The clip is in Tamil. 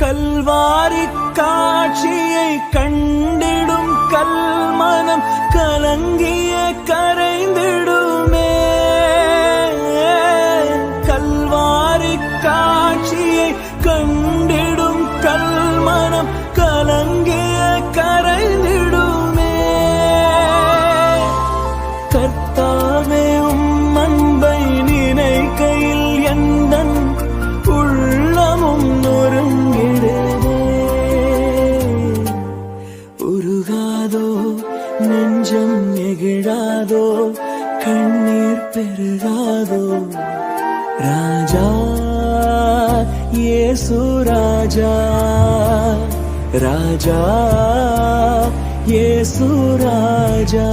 கல்வாரி காட்சியை கண்டிடும் கல்மனம் கலங்கிய கரைந்திடுமே. கல்வாரி காட்சியை கண்டிடும் கல்மனம் கலங்கிய நெஞ்சம் நெகிழாதோ கண்ணீர் பெருகாதோ. ராஜா இயேசு ராஜா ராஜா இயேசு ராஜா.